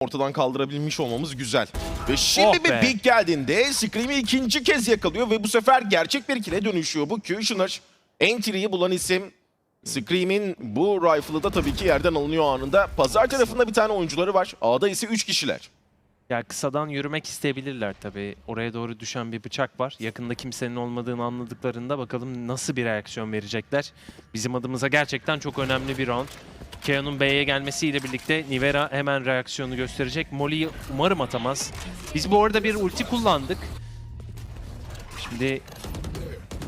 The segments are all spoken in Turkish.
ortadan kaldırabilmiş olmamız güzel. Ve şimdi Oh bir be. Big geldiğinde Scream'i ikinci kez yakalıyor ve bu sefer gerçek bir kile dönüşüyor. Bu Kushner entry'yi bulan isim Scream'in bu rifle'ı da tabii ki yerden alınıyor anında. Pazar tarafında bir tane oyuncuları var. A'da ise 3 kişiler. Ya kısadan yürümek isteyebilirler tabii. Oraya doğru düşen bir bıçak var. Yakında kimsenin olmadığını anladıklarında bakalım nasıl bir reaksiyon verecekler. Bizim adımıza gerçekten çok önemli bir round. Keo'nun B'ye gelmesiyle birlikte Nivera hemen reaksiyonu gösterecek. Molly umarım atamaz. Biz bu arada bir ulti kullandık. Şimdi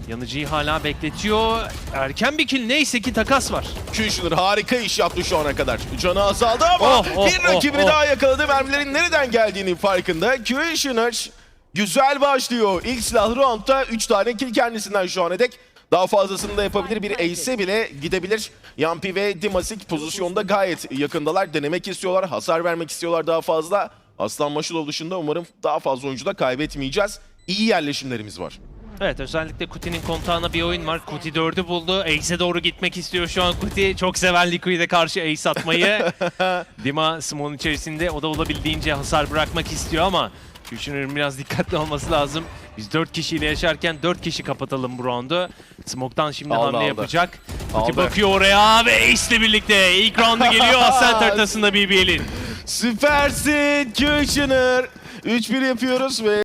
yanıcıyı hala bekletiyor. Erken bir kill neyse ki takas var. Kushner harika iş yaptı şu ana kadar. Canı azaldı ama Oh, oh, bir rakibini oh, oh. daha yakaladı. Mermilerin nereden geldiğinin farkında. Kushner güzel başlıyor. İlk silahlı roundda 3 tane kill kendisinden şu ana dek. Daha fazlasını da yapabilir. Bir ace'e bile gidebilir. Yampi ve Dimasik pozisyonda gayet yakındalar. Denemek istiyorlar. Hasar vermek istiyorlar daha fazla. Aslan Maşulov dışında umarım daha fazla oyuncu da kaybetmeyeceğiz. İyi yerleşimlerimiz var. Evet özellikle Kuti'nin kontağına bir oyun var. Kuti 4'ü buldu. Ace'e doğru gitmek istiyor şu an Kuti. Çok seven Liqui'de karşı Ace atmayı. Dima Smoke'un içerisinde o da olabildiğince hasar bırakmak istiyor ama Kushner'ın biraz dikkatli olması lazım. Biz 4 kişiyle yaşarken 4 kişi kapatalım bu roundu. Smoke'tan şimdi Aldı, hamle aldı. yapacak. Kuti bakıyor oraya ve Ace ile birlikte ilk roundu geliyor Ascent haritasında BBL'in. Süpersin Kushner. 3-1 yapıyoruz ve